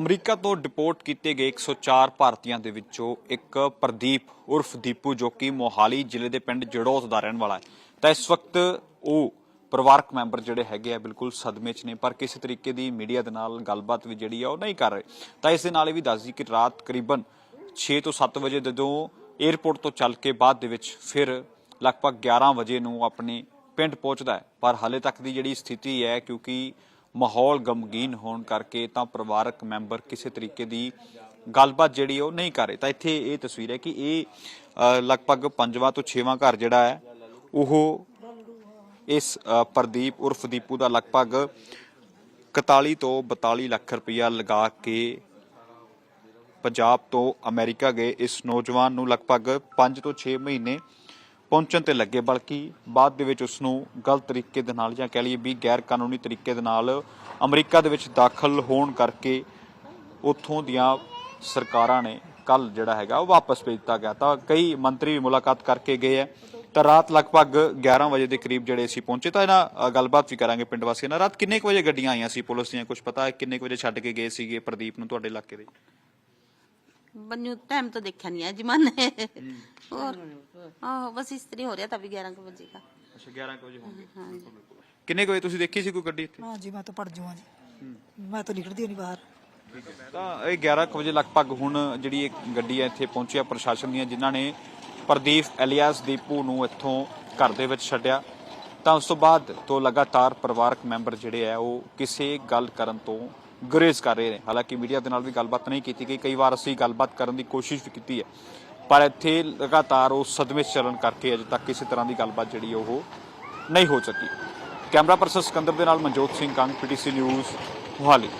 America ਤੋਂ deport ਕੀਤੇ ਗਏ 104 ਭਾਰਤੀਆਂ ਦੇ ਵਿੱਚੋਂ ਇੱਕ ਪ੍ਰਦੀਪ ਉਰਫ ਦੀਪੂ ਜੋ ਕਿ ਮੋਹਾਲੀ ਜ਼ਿਲ੍ਹੇ ਦੇ ਪਿੰਡ ਜੜੋਤ ਦਾ ਰਹਿਣ ਵਾਲਾ ਹੈ। ਤਾਂ ਇਸ ਵਕਤ ਉਹ ਪਰਿਵਾਰਕ ਮੈਂਬਰ ਜਿਹੜੇ ਹੈਗੇ ਆ ਬਿਲਕੁਲ ਸਦਮੇ 'ਚ ਨੇ, ਪਰ ਕਿਸੇ ਤਰੀਕੇ ਦੀ ਮੀਡੀਆ ਦੇ ਨਾਲ ਗੱਲਬਾਤ ਵੀ ਜਿਹੜੀ ਆ ਉਹ ਨਹੀਂ ਕਰ ਰਹੇ। ਤਾਂ ਇਸ ਦੇ ਨਾਲ ਇਹ ਵੀ ਦੱਸਦੀ ਕਿ ਰਾਤ ਕਰੀਬਨ 6 ਤੋਂ 7 ਵਜੇ ਜਦੋਂ 에ਅਰਪੋਰਟ ਤੋਂ ਚੱਲ ਕੇ ਬਾਅਦ ਦੇ ਵਿੱਚ ਫਿਰ ਲਗਭਗ 11 ਵਜੇ ਨੂੰ ਆਪਣੇ ਪਿੰਡ ਪਹੁੰਚਦਾ ਹੈ। ਪਰ ਹਾਲੇ ਤੱਕ ਦੀ ਜਿਹੜੀ ਸਥਿਤੀ ਹੈ, ਕਿਉਂਕਿ ਮਾਹੌਲ ਗਮਗੀਨ ਹੋਣ ਕਰਕੇ ਤਾਂ ਪਰਿਵਾਰਕ ਮੈਂਬਰ ਕਿਸੇ ਤਰੀਕੇ ਦੀ ਗੱਲਬਾਤ ਜਿਹੜੀ ਉਹ ਨਹੀਂ ਕਰ ਰਹੇ। ਤਾਂ ਇੱਥੇ ਇਹ ਤਸਵੀਰ ਹੈ ਕਿ ਇਹ ਲਗਭਗ ਪੰਜਵਾਂ ਤੋਂ ਛੇਵਾਂ ਘਰ ਜਿਹੜਾ ਹੈ, ਉਹ ਇਸ ਪ੍ਰਦੀਪ ਉਰਫ ਦੀਪੂ ਦਾ ਲਗਭਗ 41 ਤੋਂ 42 ਲੱਖ ਰੁਪਇਆ ਲਗਾ ਕੇ ਪੰਜਾਬ ਤੋਂ ਅਮਰੀਕਾ ਗਏ। ਇਸ ਨੌਜਵਾਨ ਨੂੰ ਲਗਭਗ 5 ਤੋਂ 6 ਮਹੀਨੇ ਪਹੁੰਚਣ ਤੇ ਲੱਗੇ, ਬਲਕਿ ਬਾਅਦ ਦੇ ਵਿੱਚ ਉਸ ਨੂੰ ਗਲਤ ਤਰੀਕੇ ਦੇ ਨਾਲ ਜਾਂ ਕਹਿ ਲਈਏ ਵੀ ਗੈਰ ਕਾਨੂੰਨੀ ਤਰੀਕੇ ਦੇ ਨਾਲ ਅਮਰੀਕਾ ਦੇ ਵਿੱਚ ਦਾਖਲ ਹੋਣ ਕਰਕੇ ਉੱਥੋਂ ਦੀਆਂ ਸਰਕਾਰਾਂ ਨੇ ਕੱਲ ਜਿਹੜਾ ਹੈਗਾ ਉਹ ਵਾਪਸ ਭੇਜ ਦਿੱਤਾ ਗਿਆ। ਤਾਂ ਕਈ ਮੰਤਰੀ ਵੀ ਮੁਲਾਕਾਤ ਕਰਕੇ ਗਏ ਆ ਤਾਂ ਰਾਤ ਲਗਭਗ 11 ਵਜੇ ਦੇ ਕਰੀਬ ਜਿਹੜੇ ਅਸੀਂ ਪਹੁੰਚੇ, ਤਾਂ ਇਹਨਾਂ ਗੱਲਬਾਤ ਵੀ ਕਰਾਂਗੇ ਪਿੰਡ ਵਾਸੀਆਂ ਨਾਲ। ਰਾਤ ਕਿੰਨੇ ਕੁ ਵਜੇ ਗੱਡੀਆਂ ਆਈਆਂ ਸੀ? ਪੁਲਿਸ ਦੀਆਂ ਕੁਝ ਪਤਾ ਹੈ ਕਿੰਨੇ ਕੁ ਵਜੇ ਛੱਡ ਕੇ ਗਏ ਸੀਗੇ? ਪ੍ਰਦੀਪ ਨੂੰ ਤੁਹਾਡੇ ਇਲਾਕੇ ਦੇ। ਮੈਨੂੰ ਟਾਈਮ ਤਾਂ ਦੇਖਿਆ ਨਹੀਂ ਹੈ ਜੀ ਮਨ ਹੋਰ ਆਹ ਬਸ ਇਸ ਤਰ੍ਹਾਂ ਹੋ ਰਿਹਾ ਤਾਂ ਵੀ 11 ਕੁ ਵਜੇ ਦਾ ਅੱਛਾ 11 ਵਜੇ ਹੋਣਗੇ ਕਿੰਨੇ ਕੁ ਵਜੇ ਤੁਸੀਂ ਦੇਖੀ ਸੀ ਕੋਈ ਗੱਡੀ ਇੱਥੇ हाँ जी मैं तो पढ़ जाऊँ जी मैं तो निकलती नहीं बाहर ਤਾਂ ਇਹ 11 ਕੁ ਵਜੇ ਲਗਭਗ ਹੁਣ ਜਿਹੜੀ ਇਹ ਗੱਡੀ ਹੈ ਇੱਥੇ ਪਹੁੰਚਿਆ ਪ੍ਰਸ਼ਾਸਨ ਦੀਆਂ ਜਿਨ੍ਹਾਂ ਨੇ ਪ੍ਰਦੀਪ ਐਲੀਆਸ ਦੀਪੂ ਨੂੰ ਇੱਥੋਂ ਘਰ ਦੇ ਵਿੱਚ ਛੱਡਿਆ ਤਾਂ ਉਸ ਤੋਂ ਬਾਅਦ ਤੋਂ ਲਗਾਤਾਰ ਪਰਿਵਾਰਕ ਮੈਂਬਰ ਜਿਹੜੇ ਆ ਉਹ ਕਿਸੇ ਗੱਲ ਕਰਨ ਤੋਂ ਗੁਰੇਜ਼ ਕਰ ਰਹੇ ਨੇ। ਹਾਲਾਂਕਿ ਮੀਡੀਆ ਦੇ ਨਾਲ ਵੀ ਗੱਲਬਾਤ ਨਹੀਂ ਕੀਤੀ ਗਈ। ਕਈ ਵਾਰ ਅਸੀਂ ਗੱਲਬਾਤ ਕਰਨ ਦੀ ਕੋਸ਼ਿਸ਼ ਵੀ ਕੀਤੀ ਹੈ। ਪਰ ਇੱਥੇ ਲਗਾਤਾਰ ਉਹ ਸਦਮੇ ਚੱਲਣ ਕਰਕੇ ਅਜੇ ਤੱਕ ਕਿਸੇ ਤਰ੍ਹਾਂ ਦੀ ਗੱਲਬਾਤ ਜਿਹੜੀ ਉਹ ਨਹੀਂ ਹੋ ਸਕੀ। ਕੈਮਰਾ ਪਰਸਨ ਸਿਕੰਦਰ ਦੇ ਨਾਲ ਮਨਜੋਤ ਸਿੰਘ ਕੰਗ ਪੀਟੀਸੀ ਨਿਊਜ਼, ਮੋਹਾਲੀ।